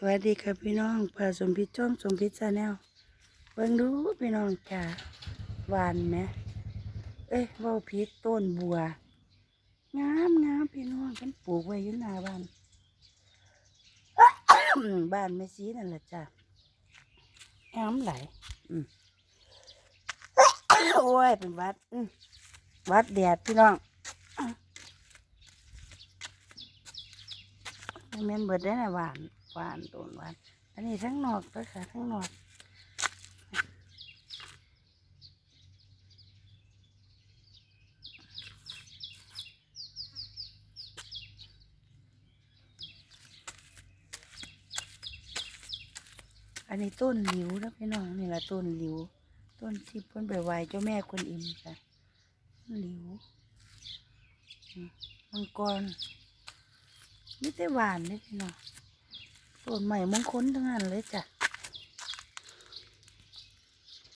สวัสดีค่ะพี่น้องเพื่อสมพิษช่องสมพิษชาแนลเบิ่งดูพี่น้องจ้าหวานไหมเอ้ยว่าพิษต้นบัว งามงามพี่น้องฉันปลูกไว้อยู่หน้าบ้านบ้านแม่ซีนั่นแหละจ้ะงามไหลอืมโอ้ยเป็นวัดวัดแดดพี่น้องไม่แม่นเบิดได้อนะหวาน หวานต้นหวาน อันนี้ทั้งนอกก็ค่ะทั้งนอกอันนี้ต้นหลิวนะพี่น้องนี่แหละต้นหลิว ต้นที่เพิ่นไปไหว้เจ้าแม่คนอิมค่ะหลิวมังกรนี่แต่หวานเลยพี่น้อง ต้นใหม่มงคลทั้งนั้นเลยจ้ะ